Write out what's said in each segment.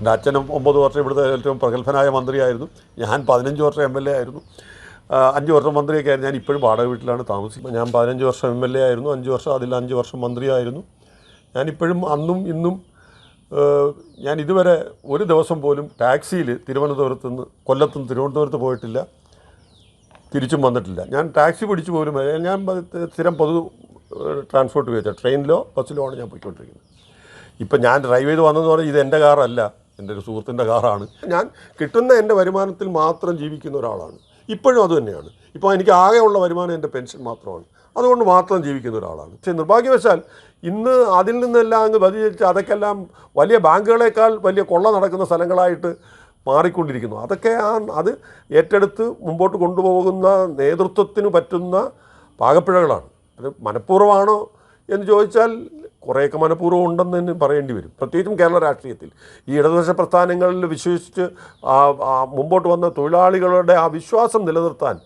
എന്റെ അച്ഛനും ഒമ്പത് വർഷം ഇവിടുത്തെ ഏറ്റവും പ്രഗത്ഭനായ മന്ത്രിയായിരുന്നു. ഞാൻ പതിനഞ്ച് വർഷം എം എൽ എ ആയിരുന്നു. അഞ്ച് വർഷം മന്ത്രിയൊക്കെ ആയിരുന്നു. ഞാൻ ഇപ്പോഴും വാടക വീട്ടിലാണ് താമസിക്കുന്നത്. ഞാൻ പതിനഞ്ച് വർഷം എം എൽ എ ആയിരുന്നു. അഞ്ച് വർഷം അതിൽ അഞ്ച് വർഷം മന്ത്രിയായിരുന്നു. ഞാനിപ്പോഴും അന്നും ഇന്നും ഞാൻ ഇതുവരെ ഒരു ദിവസം പോലും ടാക്സിയിൽ തിരുവനന്തപുരത്ത് നിന്ന് കൊല്ലത്തുനിന്ന് തിരുവനന്തപുരത്ത് പോയിട്ടില്ല. തിരിച്ചും വന്നിട്ടില്ല. ഞാൻ ടാക്സി പിടിച്ചു പോലും ഞാൻ സ്ഥിരം പൊതു ട്രാൻസ്പോർട്ട് ഉപയോഗിച്ച. ട്രെയിനിലോ ബസ്സിലോ ആണ് ഞാൻ പോയിക്കൊണ്ടിരിക്കുന്നത്. ഇപ്പം ഞാൻ ഡ്രൈവ് ചെയ്ത് വന്നതെന്ന് പറഞ്ഞാൽ ഇത് എന്റെ കാറല്ല. എന്റെ ഒരു സുഹൃത്തിന്റെ കാറാണ്. ഞാൻ കിട്ടുന്ന എന്റെ വരുമാനത്തിൽ മാത്രം ജീവിക്കുന്ന ഒരാളാണ്. ഇപ്പോഴും അതുതന്നെയാണ് ഇപ്പോൾ എനിക്ക് ആകെയുള്ള വരുമാനം എന്റെ പെൻഷൻ മാത്രമാണ്. അതുകൊണ്ട് മാത്രം ജീവിക്കുന്ന ഒരാളാണ്. പക്ഷേ നിർഭാഗ്യവശാൽ ഇന്ന് അതിൽ നിന്നെല്ലാം അങ്ങ് വ്യതിചരിച്ച് അതൊക്കെല്ലാം വലിയ ബാങ്കുകളേക്കാൾ വലിയ കൊള്ള നടക്കുന്ന സ്ഥലങ്ങളായിട്ട് മാറിക്കൊണ്ടിരിക്കുന്നു. അതൊക്കെ ആ അത് ഏറ്റെടുത്ത് മുമ്പോട്ട് കൊണ്ടുപോകുന്ന നേതൃത്വത്തിന് പറ്റുന്ന പാകപ്പിഴകളാണ്. അത് മനഃപൂർവമാണോ എന്ന് ചോദിച്ചാൽ കുറേയൊക്കെ മനഃപൂർവം ഉണ്ടെന്ന് തന്നെ പറയേണ്ടി വരും. പ്രത്യേകിച്ചും കേരള രാഷ്ട്രീയത്തിൽ. ഈ ഇടതുപക്ഷ പ്രസ്ഥാനങ്ങളിൽ വിശ്വസിച്ച് മുമ്പോട്ട് വന്ന തൊഴിലാളികളുടെ ആ വിശ്വാസം നിലനിർത്താൻ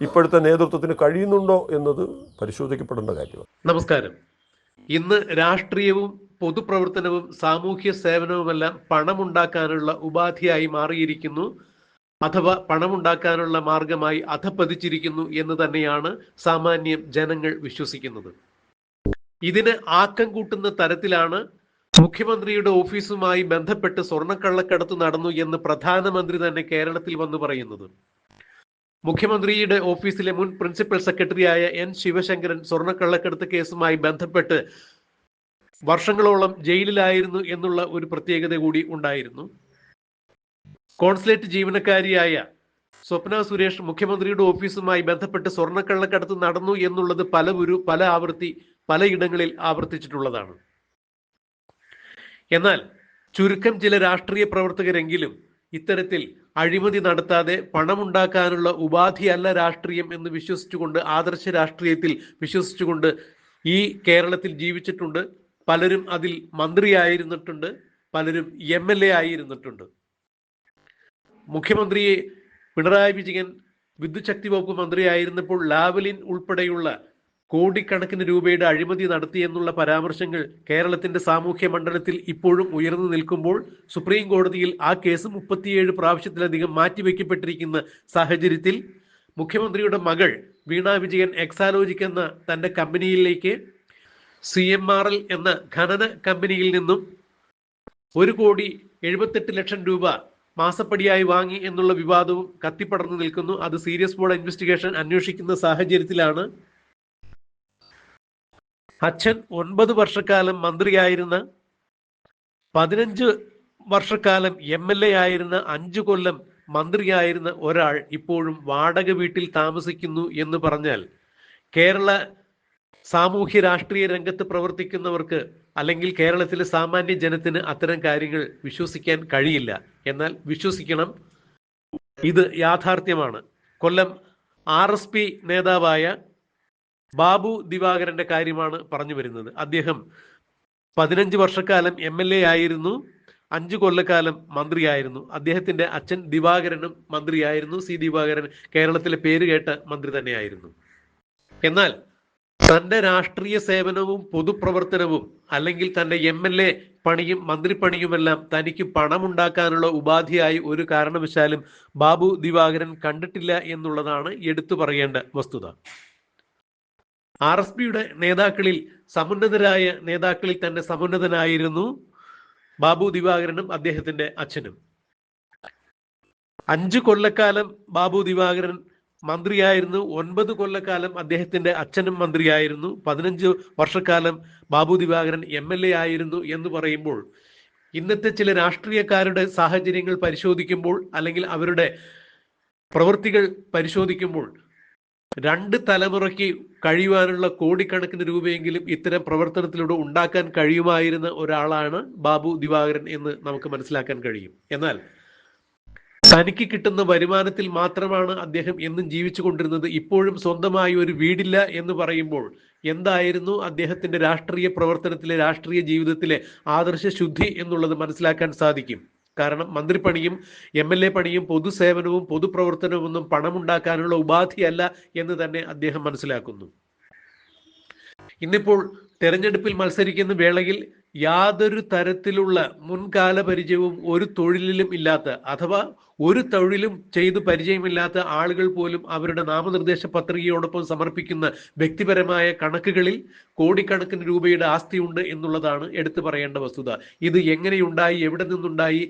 ഇപ്പോഴത്തെ നേതൃത്വത്തിന് കഴിയുന്നുണ്ടോ എന്നത് പരിശോധിക്കപ്പെടേണ്ട കാര്യമാണ്. നമസ്കാരം. ഇന്ന് രാഷ്ട്രീയവും പൊതുപ്രവർത്തനവും സാമൂഹ്യ സേവനവുമെല്ലാം പണമുണ്ടാക്കാനുള്ള ഉപാധിയായി മാറിയിരിക്കുന്നു. അഥവാ പണമുണ്ടാക്കാനുള്ള മാർഗമായി അധപ്പതിച്ചിരിക്കുന്നു എന്ന് തന്നെയാണ് സാമാന്യം ജനങ്ങൾ വിശ്വസിക്കുന്നത്. ഇതിന് ആക്കം കൂട്ടുന്ന തരത്തിലാണ് മുഖ്യമന്ത്രിയുടെ ഓഫീസുമായി ബന്ധപ്പെട്ട് സ്വർണക്കള്ളക്കടത്ത് നടന്നു എന്ന് പ്രധാനമന്ത്രി തന്നെ കേരളത്തിൽ വന്നു പറയുന്നത്. മുഖ്യമന്ത്രിയുടെ ഓഫീസിലെ മുൻ പ്രിൻസിപ്പൽ സെക്രട്ടറിയായ എൻ ശിവശങ്കരൻ സ്വർണക്കള്ളക്കടത്ത് കേസുമായി ബന്ധപ്പെട്ട് വർഷങ്ങളോളം ജയിലിലായിരുന്നു എന്നുള്ള ഒരു പ്രത്യേകത കൂടി ഉണ്ടായിരുന്നു. കോൺസുലേറ്റ് ജീവനക്കാരിയായ സ്വപ്ന സുരേഷ് മുഖ്യമന്ത്രിയുടെ ഓഫീസുമായി ബന്ധപ്പെട്ട് സ്വർണക്കള്ളക്കടത്ത് നടന്നു എന്നുള്ളത് പല ഒരു പല ആവർത്തി പലയിടങ്ങളിൽ ആവർത്തിച്ചിട്ടുള്ളതാണ്. എന്നാൽ ചുരുക്കം ചില രാഷ്ട്രീയ പ്രവർത്തകരെങ്കിലും ഇത്തരത്തിൽ അഴിമതി നടത്താതെ പണമുണ്ടാക്കാനുള്ള ഉപാധിയല്ല രാഷ്ട്രീയം എന്ന് വിശ്വസിച്ചുകൊണ്ട് ആദർശ രാഷ്ട്രീയത്തിൽ വിശ്വസിച്ചുകൊണ്ട് ഈ കേരളത്തിൽ ജീവിച്ചിട്ടുണ്ട്. പലരും അതിൽ മന്ത്രിയായിരുന്നിട്ടുണ്ട്. പലരും എം എൽ എ ആയിരുന്നിട്ടുണ്ട്. മുഖ്യമന്ത്രിയെ പിണറായി വിജയൻ വിദ്യുച്ഛക്തി വകുപ്പ് മന്ത്രിയായിരുന്നപ്പോൾ ലാവലിൻ ഉൾപ്പെടെയുള്ള കോടിക്കണക്കിന് രൂപയുടെ അഴിമതി നടത്തിയെന്നുള്ള പരാമർശങ്ങൾ കേരളത്തിന്റെ സാമൂഹ്യ മണ്ഡലത്തിൽ ഇപ്പോഴും ഉയർന്നു നിൽക്കുമ്പോൾ സുപ്രീം കോടതിയിൽ ആ കേസ് മുപ്പത്തിയേഴ് പ്രാവശ്യത്തിലധികം മാറ്റിവെക്കപ്പെട്ടിരിക്കുന്ന സാഹചര്യത്തിൽ മുഖ്യമന്ത്രിയുടെ മകൾ വീണ വിജയൻ എക്സാലോജിക് എന്ന തന്റെ കമ്പനിയിലേക്ക് സി എം ആർ എൽ എന്ന ഖനന കമ്പനിയിൽ നിന്നും ഒരു കോടി എഴുപത്തെട്ട് ലക്ഷം രൂപ മാസപ്പടിയായി വാങ്ങി എന്നുള്ള വിവാദവും കത്തിപ്പടർന്നു നിൽക്കുന്നു. അത് സീരിയസ് ബോർഡ് ഇൻവെസ്റ്റിഗേഷൻ അന്വേഷിക്കുന്ന സാഹചര്യത്തിലാണ്. അച്ഛൻ ഒൻപത് വർഷക്കാലം മന്ത്രിയായിരുന്ന പതിനഞ്ച് വർഷക്കാലം എം എൽ എ ആയിരുന്ന അഞ്ചു കൊല്ലം മന്ത്രിയായിരുന്ന ഒരാൾ ഇപ്പോഴും വാടക വീട്ടിൽ താമസിക്കുന്നു എന്ന് പറഞ്ഞാൽ കേരള സാമൂഹ്യ രാഷ്ട്രീയ രംഗത്ത് പ്രവർത്തിക്കുന്നവർക്ക് അല്ലെങ്കിൽ കേരളത്തിലെ സാമാന്യ ജനത്തിന് അത്തരം കാര്യങ്ങൾ വിശ്വസിക്കാൻ കഴിയില്ല. എന്നാൽ വിശ്വസിക്കണം. ഇത് യാഥാർത്ഥ്യമാണ്. കൊല്ലം ആർ നേതാവായ ബാബു ദിവാകരന്റെ കാര്യമാണ് പറഞ്ഞു വരുന്നത്. അദ്ദേഹം പതിനഞ്ച് വർഷക്കാലം എം എൽ എ ആയിരുന്നു. അഞ്ചു കൊല്ലക്കാലം മന്ത്രിയായിരുന്നു. അദ്ദേഹത്തിന്റെ അച്ഛൻ ദിവാകരനും മന്ത്രിയായിരുന്നു. സി ദിവാകരൻ കേരളത്തിലെ പേര് കേട്ട മന്ത്രി തന്നെയായിരുന്നു. എന്നാൽ തന്റെ രാഷ്ട്രീയ സേവനവും പൊതുപ്രവർത്തനവും അല്ലെങ്കിൽ തന്റെ എം എൽ എ പണിയും മന്ത്രിപ്പണിയുമെല്ലാം തനിക്ക് പണമുണ്ടാക്കാനുള്ള ഉപാധിയായി ഒരു കാരണവശാലും ബാബു ദിവാകരൻ കണ്ടിട്ടില്ല എന്നുള്ളതാണ് എടുത്തു പറയേണ്ട വസ്തുത. ആർ എസ് പിയുടെ നേതാക്കളിൽ സമുന്നതരായ നേതാക്കളിൽ തന്നെ സമുന്നതനായിരുന്നു ബാബു ദിവാകരനും അദ്ദേഹത്തിന്റെ അച്ഛനും. അഞ്ചു കൊല്ലക്കാലം ബാബു ദിവാകരൻ മന്ത്രിയായിരുന്നു. ഒൻപത് കൊല്ലക്കാലം അദ്ദേഹത്തിന്റെ അച്ഛനും മന്ത്രിയായിരുന്നു. പതിനഞ്ച് വർഷക്കാലം Babu Divakaran M L A ആയിരുന്നു എന്ന് പറയുമ്പോൾ ഇന്നത്തെ ചില രാഷ്ട്രീയക്കാരുടെ സാഹചര്യങ്ങൾ പരിശോധിക്കുമ്പോൾ അല്ലെങ്കിൽ അവരുടെ പ്രവൃത്തികൾ പരിശോധിക്കുമ്പോൾ രണ്ട് തലമുറയ്ക്ക് കഴിയുവാനുള്ള കോടിക്കണക്കിന് രൂപയെങ്കിലും ഇത്തരം പ്രവർത്തനത്തിലൂടെ ഉണ്ടാക്കാൻ കഴിയുമായിരുന്ന ഒരാളാണ് ബാബു ദിവാകരൻ എന്ന് നമുക്ക് മനസ്സിലാക്കാൻ കഴിയും. എന്നാൽ തനിക്ക് കിട്ടുന്ന വരുമാനത്തിൽ മാത്രമാണ് അദ്ദേഹം എന്നും ജീവിച്ചു കൊണ്ടിരുന്നത്. ഇപ്പോഴും സ്വന്തമായി ഒരു വീടില്ല എന്ന് പറയുമ്പോൾ എന്തായിരുന്നു അദ്ദേഹത്തിന്റെ രാഷ്ട്രീയ പ്രവർത്തനത്തിലെ രാഷ്ട്രീയ ജീവിതത്തിലെ ആദർശ ശുദ്ധി എന്നുള്ളത് മനസ്സിലാക്കാൻ സാധിക്കും? കാരണം മന്ത്രിപ്പണിയും എം എൽ എ പണിയും പൊതുസേവനവും പൊതുപ്രവർത്തനവും ഒന്നും പണമുണ്ടാക്കാനുള്ള ഉപാധിയല്ല എന്ന് തന്നെ അദ്ദേഹം മനസ്സിലാക്കുന്നു. ഇന്നിപ്പോൾ തെരഞ്ഞെടുപ്പിൽ മത്സരിക്കുന്ന വേളയിൽ യാതൊരു തരത്തിലുള്ള മുൻകാല പരിചയവും ഒരു തൊഴിലിലും ഇല്ലാത്ത അഥവാ ഒരു തൊഴിലും ചെയ്ത് പരിചയമില്ലാത്ത ആളുകൾ പോലും അവരുടെ നാമനിർദ്ദേശ പത്രികയോടൊപ്പം സമർപ്പിക്കുന്ന വ്യക്തിപരമായ കണക്കുകളിൽ കോടിക്കണക്കിന് രൂപയുടെ ആസ്തിയുണ്ട് എന്നുള്ളതാണ് എടുത്തു പറയേണ്ട വസ്തുത. ഇത് എങ്ങനെയുണ്ടായി എവിടെ നിന്നുണ്ടായി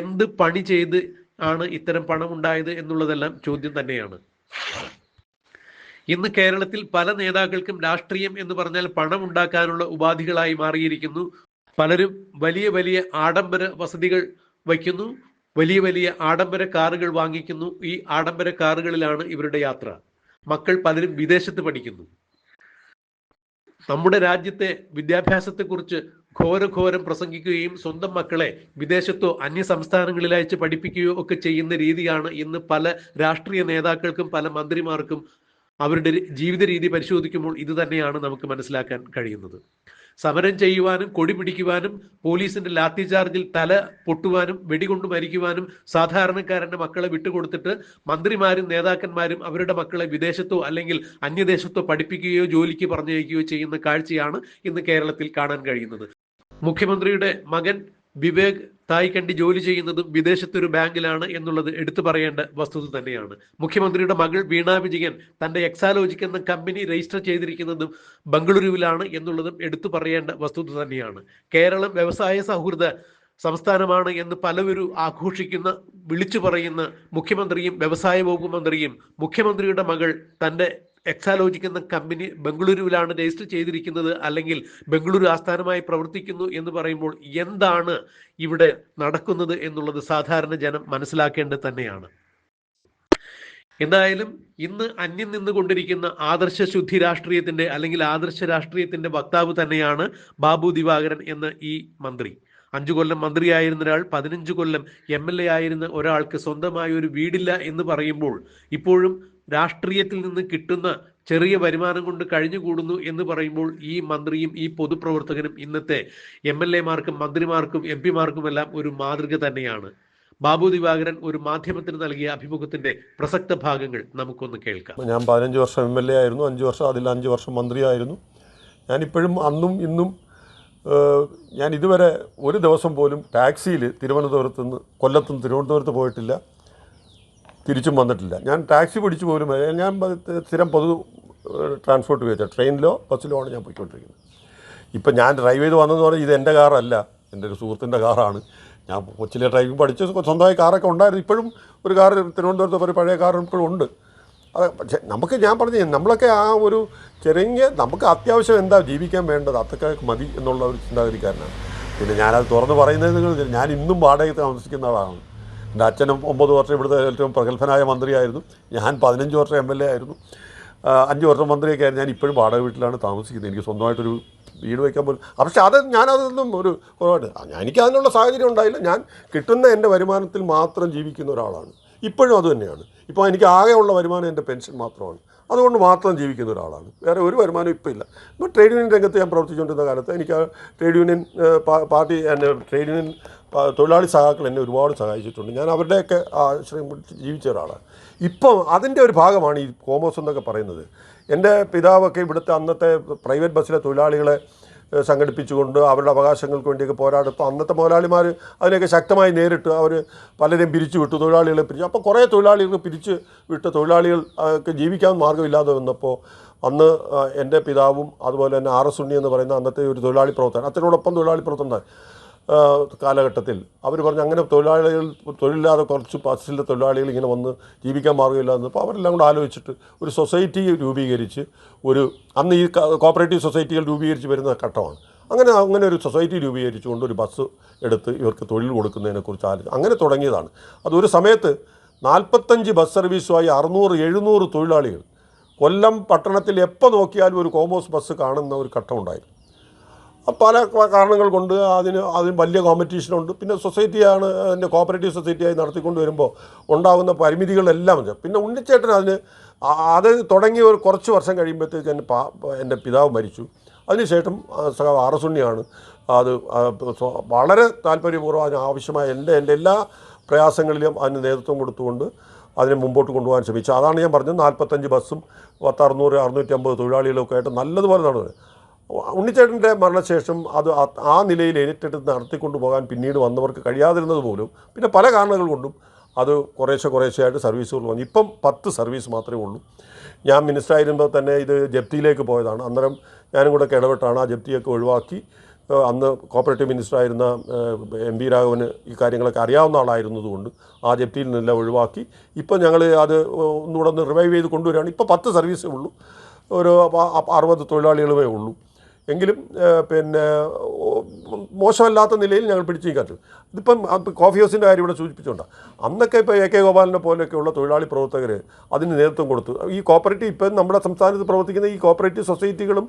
എന്ത് പണി ചെയ്ത് ആണ് ഇത്തരം പണം ഉണ്ടായത് എന്നുള്ളതെല്ലാം ചോദ്യം തന്നെയാണ്. ഇന്ന് കേരളത്തിൽ പല നേതാക്കൾക്കും രാഷ്ട്രീയം എന്ന് പറഞ്ഞാൽ പണം ഉണ്ടാക്കാനുള്ള ഉപാധികളായി മാറിയിരിക്കുന്നു. പലരും വലിയ വലിയ ആഡംബര വസതികൾ വയ്ക്കുന്നു. വലിയ വലിയ ആഡംബര കാറുകൾ വാങ്ങിക്കുന്നു. ഈ ആഡംബര കാറുകളിലാണ് ഇവരുടെ യാത്ര. മക്കൾ പലരും വിദേശത്ത് പഠിക്കുന്നു. നമ്മുടെ രാജ്യത്തെ വിദ്യാഭ്യാസത്തെക്കുറിച്ച് ഘോരഘോരം പ്രസംഗിക്കുകയും സ്വന്തം മക്കളെ വിദേശത്തോ അന്യ സംസ്ഥാനങ്ങളിൽ അയച്ച് പഠിപ്പിക്കുകയോ ഒക്കെ ചെയ്യുന്ന രീതിയാണ് ഇന്ന് പല രാഷ്ട്രീയ നേതാക്കൾക്കും പല മന്ത്രിമാർക്കും അവരുടെ ജീവിത രീതി പരിശോധിക്കുമ്പോൾ ഇത് തന്നെയാണ് നമുക്ക് മനസ്സിലാക്കാൻ കഴിയുന്നത്. സമരം ചെയ്യുവാനും കൊടി പിടിക്കുവാനും പോലീസിന്റെ ലാത്തി ചാർജിൽ തല പൊട്ടുവാനും വെടികൊണ്ട് മരിക്കുവാനും സാധാരണക്കാരന്റെ മക്കളെ വിട്ടുകൊടുത്തിട്ട് മന്ത്രിമാരും നേതാക്കന്മാരും അവരുടെ മക്കളെ വിദേശത്തോ അല്ലെങ്കിൽ അന്യദേശത്തോ പഠിപ്പിക്കുകയോ ജോലിക്ക് പറഞ്ഞയക്കുകയോ ചെയ്യുന്ന കാഴ്ചയാണ് ഇന്ന് കേരളത്തിൽ കാണാൻ കഴിയുന്നത്. മുഖ്യമന്ത്രിയുടെ മകൻ വിവേക് തായ്ക്കണ്ടി ജോലി ചെയ്യുന്നതും വിദേശത്തൊരു ബാങ്കിലാണ് എന്നുള്ളത് എടുത്തു പറയേണ്ട വസ്തുത തന്നെയാണ്. മുഖ്യമന്ത്രിയുടെ മകൾ വീണ വിജയൻ തന്റെ എക്സാലോജിക് എന്ന കമ്പനി രജിസ്റ്റർ ചെയ്തിരിക്കുന്നതും ബംഗളൂരുവിലാണ് എന്നുള്ളതും എടുത്തു പറയേണ്ട വസ്തുത തന്നെയാണ്. കേരളം വ്യവസായ സൗഹൃദ സംസ്ഥാനമാണ് എന്ന് പലവരും ആഘോഷിക്കുന്ന വിളിച്ചു പറയുന്ന മുഖ്യമന്ത്രിയും വ്യവസായ വകുപ്പ് മന്ത്രിയും മുഖ്യമന്ത്രിയുടെ മകൾ തന്റെ എക്സാലോജിക് എന്ന കമ്പനി ബംഗളൂരുവിലാണ് രജിസ്റ്റർ ചെയ്തിരിക്കുന്നത് അല്ലെങ്കിൽ ബംഗളൂരു ആസ്ഥാനമായി പ്രവർത്തിക്കുന്നു എന്ന് പറയുമ്പോൾ എന്താണ് ഇവിടെ നടക്കുന്നത് എന്നുള്ളത് സാധാരണ ജനം മനസ്സിലാക്കേണ്ടത് തന്നെയാണ്. എന്തായാലും ഇന്ന് അന്യം നിന്നുകൊണ്ടിരിക്കുന്ന ആദർശ ശുദ്ധി രാഷ്ട്രീയത്തിന്റെ അല്ലെങ്കിൽ ആദർശ രാഷ്ട്രീയത്തിന്റെ വക്താവ് തന്നെയാണ് ബാബു ദിവാകരൻ എന്ന ഈ മന്ത്രി. അഞ്ചു കൊല്ലം മന്ത്രിയായിരുന്ന ഒരാൾ പതിനഞ്ച് കൊല്ലം എം എൽ എ ആയിരുന്ന ഒരാൾക്ക് സ്വന്തമായ ഒരു വീടില്ല എന്ന് പറയുമ്പോൾ ഇപ്പോഴും രാഷ്ട്രീയത്തിൽ നിന്ന് കിട്ടുന്ന ചെറിയ വരുമാനം കൊണ്ട് കഴിഞ്ഞുകൂടുന്നു എന്ന് പറയുമ്പോൾ ഈ മന്ത്രിയും ഈ പൊതുപ്രവർത്തകനും ഇന്നത്തെ എം എൽ എമാർക്കും മന്ത്രിമാർക്കും എം പിമാർക്കുമെല്ലാം ഒരു മാതൃക തന്നെയാണ്. ബാബു ദിവാകരൻ ഒരു മാധ്യമത്തിന് നൽകിയ അഭിമുഖത്തിന്റെ പ്രസക്ത ഭാഗങ്ങൾ നമുക്കൊന്ന് കേൾക്കാം. ഞാൻ പതിനഞ്ച് വർഷം എം എൽ എ ആയിരുന്നു അഞ്ച് വർഷം അതിൽ അഞ്ച് വർഷം മന്ത്രിയായിരുന്നു ഞാനിപ്പോഴും അന്നും ഇന്നും ഞാൻ ഇതുവരെ ഒരു ദിവസം പോലും ടാക്സിയിൽ തിരുവനന്തപുരത്ത് നിന്ന് കൊല്ലത്ത് തിരുവനന്തപുരത്ത് പോയിട്ടില്ല. തിരിച്ചും വന്നിട്ടില്ല. ഞാൻ ടാക്സി പിടിച്ചു പോലും ഞാൻ സ്ഥിരം പൊതു ട്രാൻസ്പോർട്ട് ഉപയോഗിച്ചത് ട്രെയിനിലോ ബസ്സിലോ ആണ് ഞാൻ പോയിക്കൊണ്ടിരിക്കുന്നത്. ഇപ്പം ഞാൻ ഡ്രൈവ് ചെയ്ത് വന്നതെന്ന് പറഞ്ഞാൽ ഇത് എന്റെ കാറല്ല എന്റെ ഒരു സുഹൃത്തിന്റെ കാറാണ് ഞാൻ കൊച്ചിലെ ഡ്രൈവിംഗ് പഠിച്ച് സ്വന്തമായി കാറൊക്കെ ഉണ്ടായിരുന്നു. ഇപ്പോഴും ഒരു കാർ തിരുവനന്തപുരത്ത് ഒരു പഴയ കാർ ഇപ്പോഴും ഉണ്ട്. അത് പക്ഷേ നമുക്ക് ഞാൻ പറഞ്ഞു നമ്മളൊക്കെ ആ ഒരു ചെറിയ നമുക്ക് അത്യാവശ്യം എന്താ ജീവിക്കാൻ വേണ്ടത് അതൊക്കെ മതി എന്നുള്ള ഒരു ചിന്താഗതിക്കാരനാണ്. പിന്നെ ഞാനത് തുറന്ന് പറയുന്നത് ഞാൻ ഇന്നും വാടകയ്ക്ക് താമസിക്കുന്ന ആളാണ്. എന്റെ അച്ഛനും ഒമ്പത് വർഷം ഇവിടുത്തെ ഏറ്റവും പ്രഗത്ഭനായ മന്ത്രിയായിരുന്നു. ഞാൻ പതിനഞ്ച് വർഷം എം എൽ എ ആയിരുന്നു. അഞ്ച് വർഷം മന്ത്രിയൊക്കെ ആയിരുന്നു. ഞാൻ ഇപ്പോഴും വാടക വീട്ടിലാണ് താമസിക്കുന്നത്. എനിക്ക് സ്വന്തമായിട്ടൊരു വീട് വയ്ക്കാൻ പോലും പക്ഷേ അത് ഞാനതൊന്നും ഒരു കുറവായിട്ട് എനിക്ക് അതിനുള്ള സാഹചര്യം ഉണ്ടായില്ല. ഞാൻ കിട്ടുന്ന എന്റെ വരുമാനത്തിൽ മാത്രം ജീവിക്കുന്ന ഒരാളാണ്. ഇപ്പോഴും അത് തന്നെയാണ്. ഇപ്പോൾ എനിക്ക് ആകെയുള്ള വരുമാനം എന്റെ പെൻഷൻ മാത്രമാണ്. അതുകൊണ്ട് മാത്രം ജീവിക്കുന്ന ഒരാളാണ്. വേറെ ഒരു വരുമാനം ഇപ്പോൾ ഇല്ല. ഇപ്പോൾ ട്രേഡ് യൂണിയൻ രംഗത്ത് ഞാൻ പ്രവർത്തിച്ചുകൊണ്ടിരുന്ന കാലത്ത് എനിക്ക് ആ ട്രേഡ് യൂണിയൻ പാർട്ടി എന്നെ ട്രേഡ് യൂണിയൻ തൊഴിലാളി സഹാക്കൾ എന്നെ ഒരുപാട് സഹായിച്ചിട്ടുണ്ട്. ഞാൻ അവരുടെയൊക്കെ ആശ്രയം ജീവിച്ച ഒരാളാണ്. ഇപ്പം അതിന്റെ ഒരു ഭാഗമാണ് ഈ കോമേഴ്സ് എന്നൊക്കെ പറയുന്നത്. എന്റെ പിതാവൊക്കെ ഇവിടുത്തെ അന്നത്തെ പ്രൈവറ്റ് ബസ്സിലെ തൊഴിലാളികളെ സംഘടിപ്പിച്ചുകൊണ്ട് അവരുടെ അവകാശങ്ങൾക്ക് വേണ്ടിയൊക്കെ പോരാടും. ഇപ്പോൾ അന്നത്തെ മുതലാളിമാർ അതിനെയൊക്കെ ശക്തമായി നേരിട്ട് അവർ പലരെയും പിരിച്ചു വിട്ടു തൊഴിലാളികളെ പിരിച്ചു. അപ്പോൾ കുറേ തൊഴിലാളികൾ പിരിച്ച് വിട്ട് തൊഴിലാളികൾ ഒക്കെ ജീവിക്കാൻ മാർഗമില്ലാതെ വന്നപ്പോൾ അന്ന് എന്റെ പിതാവും അതുപോലെ തന്നെ ആർ എസ് ഉണ്ണി എന്ന് പറയുന്ന അന്നത്തെ ഒരു തൊഴിലാളി പ്രവർത്തകൻ അച്ഛനോടൊപ്പം തൊഴിലാളി പ്രവർത്തനം കാലഘട്ടത്തിൽ. അവർ പറഞ്ഞു അങ്ങനെ തൊഴിലാളികൾ തൊഴിലില്ലാതെ കുറച്ച് പസിലെ തൊഴിലാളികൾ ഇങ്ങനെ വന്ന് ജീവിക്കാൻ മാർഗമില്ലാന്ന് എന്നപ്പോൾ അവരെല്ലാം കൂടെ ആലോചിച്ചിട്ട് ഒരു സൊസൈറ്റി രൂപീകരിച്ച് ഒരു അന്ന് ഈ കോപ്പറേറ്റീവ് സൊസൈറ്റികൾ രൂപീകരിച്ച് വരുന്ന ഘട്ടമാണ്. അങ്ങനെ അങ്ങനെ ഒരു സൊസൈറ്റി രൂപീകരിച്ചുകൊണ്ട് ഒരു ബസ് എടുത്ത് ഇവർക്ക് തൊഴിൽ കൊടുക്കുന്നതിനെക്കുറിച്ച് ആലോചിച്ചു അങ്ങനെ തുടങ്ങിയതാണ്. അതൊരു സമയത്ത് നാൽപ്പത്തഞ്ച് ബസ് സർവീസുമായി അറുന്നൂറ് എഴുന്നൂറ് തൊഴിലാളികൾ കൊല്ലം പട്ടണത്തിൽ എപ്പോൾ നോക്കിയാലും ഒരു കോമേഴ്സ് ബസ് കാണുന്ന ഒരു ഘട്ടമുണ്ടായിരുന്നു പല കാരണങ്ങൾ കൊണ്ട് അതിന് അതിന് വലിയ കോമ്പറ്റീഷനുണ്ട് പിന്നെ സൊസൈറ്റിയാണ് അതിന്റെ കോപ്പറേറ്റീവ് സൊസൈറ്റിയായി നടത്തിക്കൊണ്ട് വരുമ്പോൾ ഉണ്ടാകുന്ന പരിമിതികളെല്ലാം പിന്നെ ഉണ്ണിച്ചേട്ടൻ അതിന് അത് തുടങ്ങിയ ഒരു കുറച്ച് വർഷം കഴിയുമ്പോഴത്തേക്ക് എന്റെ പാ എന്റെ പിതാവ് മരിച്ചു. അതിനുശേഷം സഖാവ് ഉണ്ണിയാണ് അത് വളരെ താല്പര്യപൂർവം അതിന് ആവശ്യമായ എന്റെ എന്റെ എല്ലാ പ്രയാസങ്ങളിലും അതിന് നേതൃത്വം കൊടുത്തുകൊണ്ട് അതിനെ മുമ്പോട്ട് കൊണ്ടുപോകാൻ ശ്രമിച്ചു. അതാണ് ഞാൻ പറഞ്ഞത് നാൽപ്പത്തഞ്ച് ബസ്സും പത്ത് അറുന്നൂറ് അറുന്നൂറ്റി അമ്പത് തൊഴിലാളികളൊക്കെ ആയിട്ട് നല്ലതുപോലെ നടന്നത്. ഉണ്ണിച്ചേട്ടന്റെ മരണശേഷം അത് ആ- നിലയിൽ ഏറ്റെടുത്ത് നടത്തിക്കൊണ്ടു പോകാൻ പിന്നീട് വന്നവർക്ക് കഴിയാതിരുന്നത് പോലും പിന്നെ പല കാരണങ്ങൾ കൊണ്ടും അത് കുറേശ്ശെ കുറേശ്ശെയായിട്ട് സർവീസുകൾ വന്നു. ഇപ്പം പത്ത് സർവീസ് മാത്രമേ ഉള്ളൂ. ഞാൻ മിനിസ്റ്റർ ആയിരുമ്പോൾ തന്നെ ഇത് ജപ്തിയിലേക്ക് പോയതാണ്. അന്നേരം ഞാനും കൂടെ ഇടപെട്ടാണ് ആ ജപ്തിയൊക്കെ ഒഴിവാക്കി. അന്ന് കോപ്പറേറ്റീവ് മിനിസ്റ്റർ ആയിരുന്ന എം പി രാഘവന് ഈ കാര്യങ്ങളൊക്കെ അറിയാവുന്ന ആളായിരുന്നതുകൊണ്ട് ആ ജപ്തിയിൽ നിന്നെല്ലാം ഒഴിവാക്കി. ഇപ്പം ഞങ്ങൾ അത് ഒന്നുകൂടെ ഒന്ന് റിവൈവ് ചെയ്ത് കൊണ്ടുവരികയാണ്. ഇപ്പോൾ പത്ത് സർവീസേ ഉള്ളൂ. ഒരു അറുപത് തൊഴിലാളികളുമേ ഉള്ളൂ. എങ്കിലും പിന്നെ മോശമല്ലാത്ത നിലയിൽ ഞങ്ങൾ പിടിച്ചു നീക്കാൻ ചെയ്തു ഇതിപ്പം കോഫി ഹൗസിന്റെ കാര്യം ഇവിടെ സൂചിപ്പിച്ചുകൊണ്ടാണ് അന്നൊക്കെ ഇപ്പോൾ എ കെ ഗോപാലിനെ പോലെയൊക്കെയുള്ള തൊഴിലാളി പ്രവർത്തകർ അതിന് നേതൃത്വം കൊടുത്തു. ഈ കോപ്പറേറ്റീവ് ഇപ്പം നമ്മുടെ സംസ്ഥാനത്ത് പ്രവർത്തിക്കുന്ന ഈ കോപ്പറേറ്റീവ് സൊസൈറ്റികളും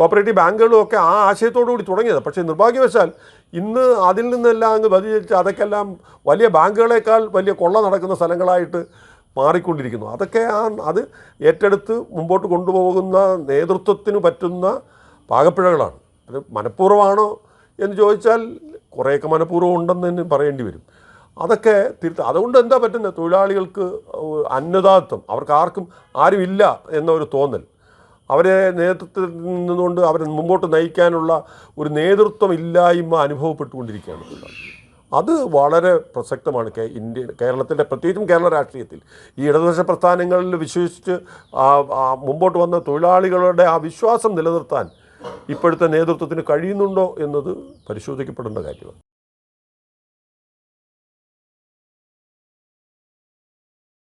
കോപ്പറേറ്റീവ് ബാങ്കുകളും ഒക്കെ ആ ആശയത്തോടു കൂടി തുടങ്ങിയത്. പക്ഷേ നിർഭാഗ്യവശാൽ ഇന്ന് അതിൽ നിന്നെല്ലാം അങ്ങ് വ്യതിചരിച്ച് അതൊക്കെല്ലാം വലിയ ബാങ്കുകളേക്കാൾ വലിയ കൊള്ള നടക്കുന്ന സ്ഥലങ്ങളായിട്ട് മാറിക്കൊണ്ടിരിക്കുന്നു. അതൊക്കെ ആ അത് ഏറ്റെടുത്ത് മുമ്പോട്ട് കൊണ്ടുപോകുന്ന നേതൃത്വത്തിന് പറ്റുന്ന പാകപ്പിഴകളാണ്. അത് മനഃപൂർവമാണോ എന്ന് ചോദിച്ചാൽ കുറേയൊക്കെ മനഃപൂർവം ഉണ്ടെന്ന് തന്നെ പറയേണ്ടി വരും. അതൊക്കെ തിരുത്ത അതുകൊണ്ട് എന്താ പറ്റുന്നത് തൊഴിലാളികൾക്ക് അന്നദാത്വം അവർക്ക് ആർക്കും ആരുമില്ല എന്നൊരു തോന്നൽ. അവരെ നേതൃത്വത്തിൽ നിന്നുകൊണ്ട് അവരെ മുമ്പോട്ട് നയിക്കാനുള്ള ഒരു നേതൃത്വം ഇല്ലായ്മ അനുഭവപ്പെട്ടുകൊണ്ടിരിക്കുകയാണ്. അത് വളരെ പ്രസക്തമാണ് ഇന്ത്യ കേരളത്തിന്റെ പ്രത്യേകിച്ചും കേരള രാഷ്ട്രീയത്തിൽ. ഈ ഇടതുപക്ഷ പ്രസ്ഥാനങ്ങളിൽ വിശ്വസിച്ച് മുമ്പോട്ട് വന്ന തൊഴിലാളികളുടെ ആ വിശ്വാസം നിലനിർത്താൻ ഇപ്പോഴത്തെ നേതൃത്വത്തിന് കഴിയുന്നുണ്ടോ എന്നത് പരിശോധിക്കപ്പെടേണ്ട കാര്യമാണ്.